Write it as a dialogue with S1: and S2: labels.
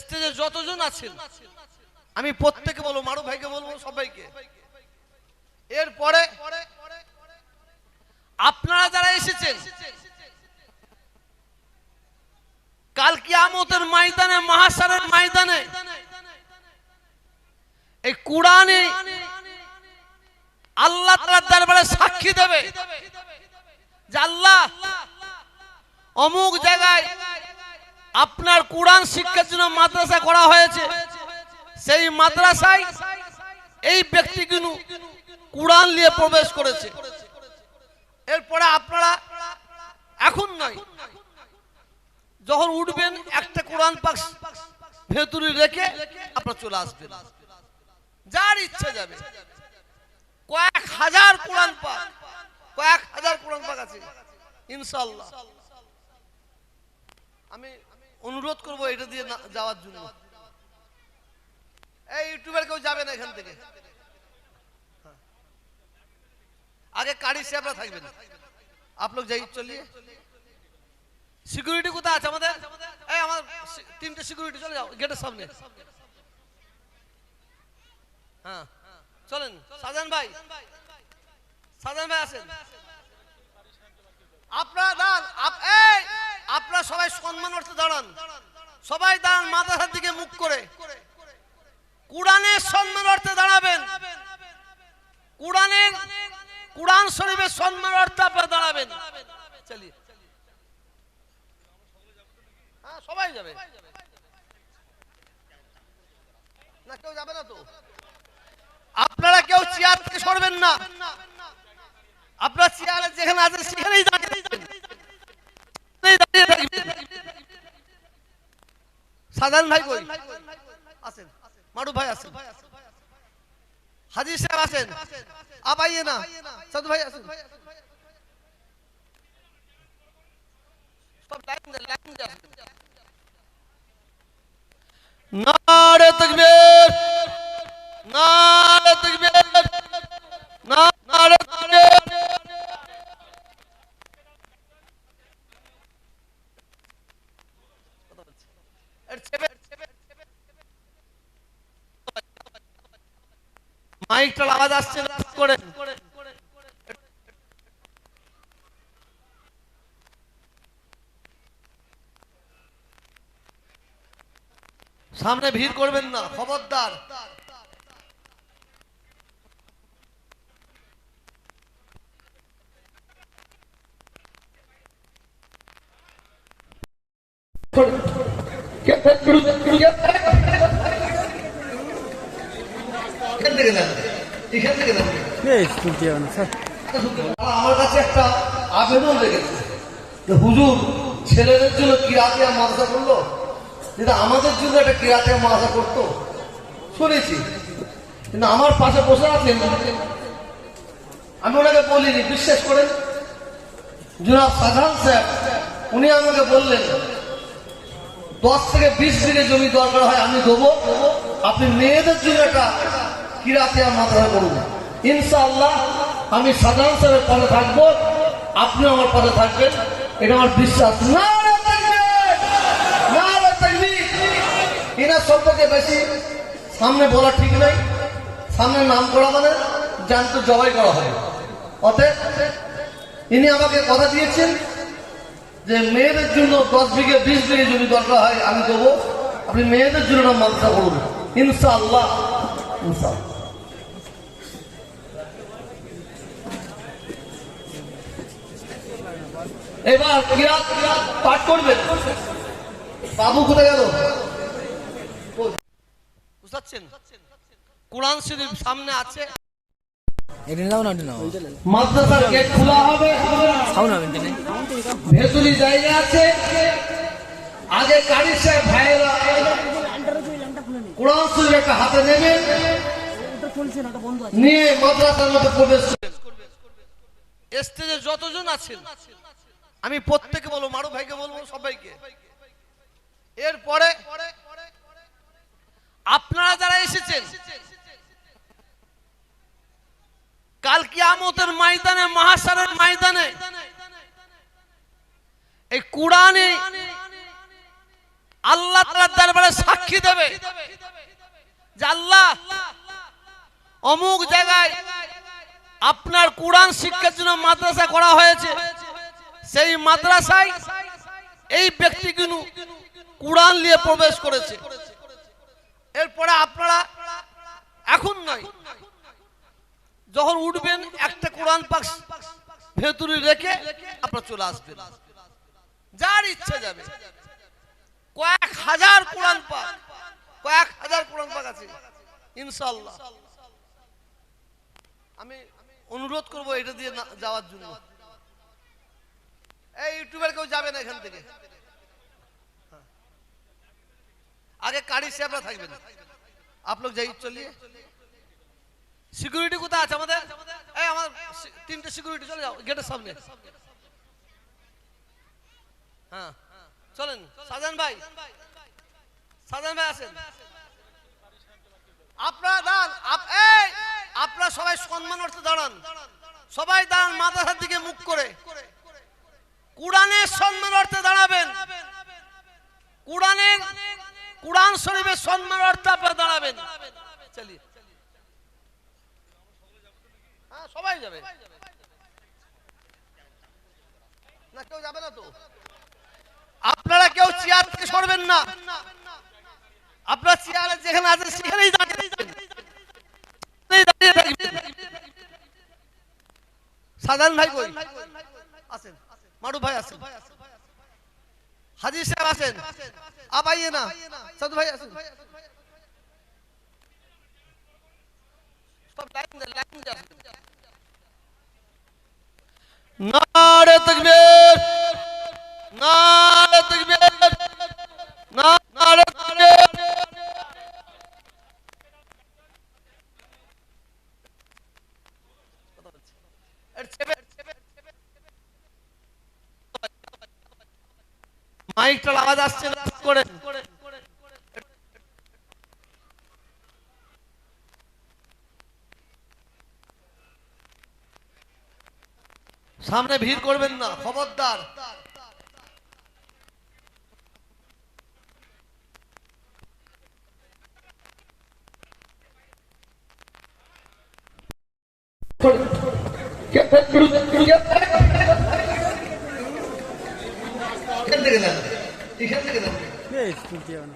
S1: স্টেজে যতজন আছেন, আমি প্রত্যেকে বলব মারু ভাইকে বলব, সবাইকে। এরপরে আপনারা যারা এসেছেন কাল কিয়ামতের ময়দানে মহাসারের ময়দানে, এই কুরআনে আল্লাহ তাআলার দরবারে সাক্ষী দেবে যে আল্লাহ অমুক জায়গায় আপনার কোরআন শিক্ষার জন্য মাদ্রাসা করা হয়েছে। সেই মাদ্রাসায় এই ব্যক্তি কিন্তু কোরআন নিয়ে প্রবেশ করেছে। এরপরে আপনারা এখন নয়, যখন উঠবেন, একটা কোরআন পাক ভেতরে রেখে আপনারা চলে আসবেন। যার ইচ্ছা যাবে। কয়েক হাজার কোরআন পাক, কয়েক হাজার কোরআন পাক আছে ইনশাল্লাহ আমি অনুরোধ করব এটা দিয়ে যাওয়ার জন্য। এই ইউটিউবের কেউ যাবে না এখান থেকে। আগে কারি সাহেবরা থাকবেন। আপ লোক যাই চলিয়ে। সিকিউরিটি কোথায় আছে আমাদের? এই আমার তিনটে সিকিউরিটি চলে যাও গেটের সামনে। হ্যাঁ। চলেন সাজান ভাই। সাজান ভাই আছেন আপনারা দাঁড়ান আপ- এই, আপনারা সবাই সম্মান অর্থে দাঁড়ান। সবাই দাঁড়ান মাদ্রাসার দিকে মুখ করে। কোরআনের সম্মান অর্থে দাঁড়াবেন। কোরআনের, কোরআন শরীফের সম্মান অর্থে আপনারা দাঁড়াবেন। চলিয়ে। হ্যাঁ সবাই যাবে। না, কেউ যাবে না তো। আপনারা কেউ চেয়ার থেকে সরবেন না। আপনার চেয়ারে যেখানে আছেন সেখানেই। সেখানেই দাঁড়িয়ে থাকবেন। সাধারণ ভাই কই? আসেন। মারু ভাই আসেন। হাজির সাহেব আসেন। আপ আইয়ে না। সাধু ভাই দে নারে তকবীর নারে তকবীর না- নারে তকবীর এর চেপে- মাইকটার আওয়াজ আসছে না করে সামনে ভিড় করবেন না খবরদার নেন এখান থেকে
S2: তুলতে যাবে না স্যার।
S1: আমার কাছে একটা আবেদন রেখেছে যে হুজুর ছেলেদের জন্য কিরাতে মাদ্রাসা করল? কিন্তু আমাদের জন্য একটা কিরাতে মাদ্রাসা করতো? শুনেছি। কিন্তু আমার পাশে বসে আছেন আমি ওনাকে বলিনি বিশ্বাস করেন? জনাব সাধারণ স্যার উনি আমাকে বললেন দশ থেকে বিশ বিঘে জমি দরকার হয় আমি দেবো। আপনি মেয়েদের জন্য একটা কিরাতে মাদ্রাসা করুন ইনশাআল্লাহ, আমি সাধারণ স্যারের পদে থাকব। আপনি আমার পদে থাকবেন। এটা আমার বিশ্বাস। না! এনার সম্পর্কে বেশি সামনে বলা ঠিক নাই। সামনে নাম করা মানে জানতো জবাই করা হবে। অতএব, ইনি আমাকে কথা দিয়েছেন যে মেয়েদের জন্য দশ বিঘে, বিশ বিঘে জমি দরকার হয় আমি দেবো। আপনি মেয়েদের জন্য মাদ্রাসা করুন। ইনশাআল্লাহ ইনশাআল্লাহ। এবার কিরাত পাঠ করবেন বাবু কোথায় গেল? বুঝাচ্ছেন? কোরআন শরীফ সামনে আছে।
S2: এটা নাও না নাও।
S1: মাদ্রাসার গেট খোলা হবে।
S2: খাও না কিন্তু
S1: ভেতরি জায়গা আছে। আগে গাড়ি সাহেব ভাইয়েরা কোরআন শরীফ একটা হাতে নেবেন নিয়ে মাদ্রাসার মধ্যে প্রবেশ করবেন স্টেজে যতজন আছেন আমি প্রত্যেকে বলব, মারু ভাইকে বলব, সবাইকে। এরপরে আপনারা যারা এসেছেন, কাল কিয়ামতের ময়দানে মহাসারের ময়দানে, এই কুরআনে আল্লাহ তাআলার দরবারে সাক্ষী দেবে যে আল্লাহ অমুক জায়গায় আপনার কোরআন শিক্ষার জন্য মাদ্রাসা করা হয়েছে। সেই মাদ্রাসায় এই ব্যক্তি কিন্তু কোরআন নিয়ে প্রবেশ করেছে। এরপরে আপনারা এখন নয়, যখন উঠবেন একটা কোরআন পাক ভেতরে রেখে আপনারা চলে আসবেন। যার ইচ্ছা যাবে। কয়েক হাজার কোরআন পাক, কয়েক হাজার কোরআন পাক আছে ইনশাল্লাহ আমি অনুরোধ করব এটা দিয়ে যাওয়ার জন্য। এই কেউ এখান থেকে। হ্যাঁ। আগে কারি সাহেবরা থাকবেন। আপনার যাই, চলিয়ে। সিকিউরিটি কোথায় আছে আমাদের? এই আমার তিনটে সিকিউরিটি, চলে যাও, গেটের সামনে। হ্যাঁ। চলেন, সাজান ভাই। সাজান ভাই আছেন আপনারা দাঁড়ান আপনারা সবাই সম্মান অর্থে দাঁড়ান। সবাই দাঁড়ান, মাদ্রাসার দিকে মুখ করে। কোরআনের সম্মান অর্থে দাঁড়াবেন। কোরআনের কোরআন শরীফের সম্মান অর্থে আপনারা দাঁড়াবেন। হ্যাঁ সবাই যাবে। না, কেউ যাবে না তো। আপনারা কেউ চেয়ার থেকে সরবেন না। আপনার চেয়ারে যেখানে আছে, সেখানেই দাঁড়িয়ে সাধারণ ভাই কই? মারু ভাই আছেন। হাজির সাহেব আছেন? আবাইয়ে না। সাধু ভাই আসেন। নারে তকবীর নারে তকবীর না- নারে তকবীর এর চেপে- মাইকটার আওয়াজ আসছে করে সামনে ভিড় করবেন না খবরদার এখান থেকে দেন এখান থেকে দেন